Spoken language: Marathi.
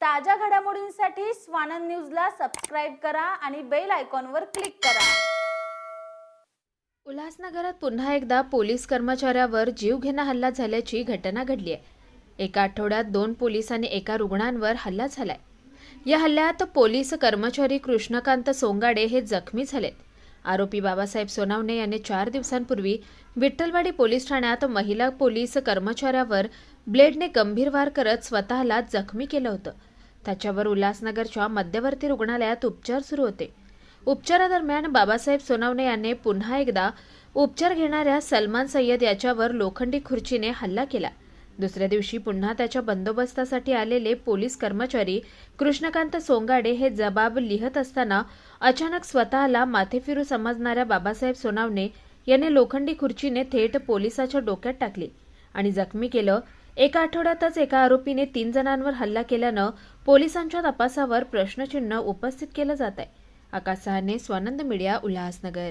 ताज्या घडामोडींसाठी स्वानंद न्यूजला सबस्क्राईब करा आणि बेल आयकॉनवर क्लिक करा. उल्हासनगरात पुन्हा एकदा पोलीस कर्मचाऱ्यावर जीवघेणा हल्ला झाल्याची घटना घडली आहे. एका आठवड्यात दोन पोलीस आणि एका रुग्णांवर हल्ला झालाय. या हल्ल्यात पोलीस कर्मचारी कृष्णकांत सोंगाडे हे जखमी झालेत. आरोपी बाबासाहेब सोनावणे यांनी चार दिवसांपूर्वी विठ्ठलवाडी पोलीस ठाण्यात महिला पोलीस कर्मचाऱ्यावर ब्लेडने गंभीर वार करत स्वतःला जखमी केलं होतं. त्याच्यावर उल्हासनगरच्या मध्यवर्ती रुग्णालयात उपचार सुरू होते. उपचारादरम्यान बाबासाहेब सोनावणे यांनी पुन्हा एकदा उपचार घेणाऱ्या सलमान सय्यद याच्यावर लोखंडी खुर्चीने हल्ला केला. दुसऱ्या दिवशी पुन्हा त्याच्या बंदोबस्तासाठी आलेले पोलीस कर्मचारी कृष्णकांत सोंगाडे हे जबाब लिहत असताना अचानक स्वतःला माथेफिरू समजणाऱ्या बाबासाहेब सोनावणे याने लोखंडी खुर्चीने थेट पोलिसाच्या डोक्यात टाकली आणि जखमी केलं. एका आठवड्यातच एका आरोपीने तीन जणांवर हल्ला केल्यानं पोलिसांच्या तपासावर प्रश्नचिन्ह उपस्थित केलं जात आहे आकाश सहाने स्वानंद मीडिया उल्हासनगर.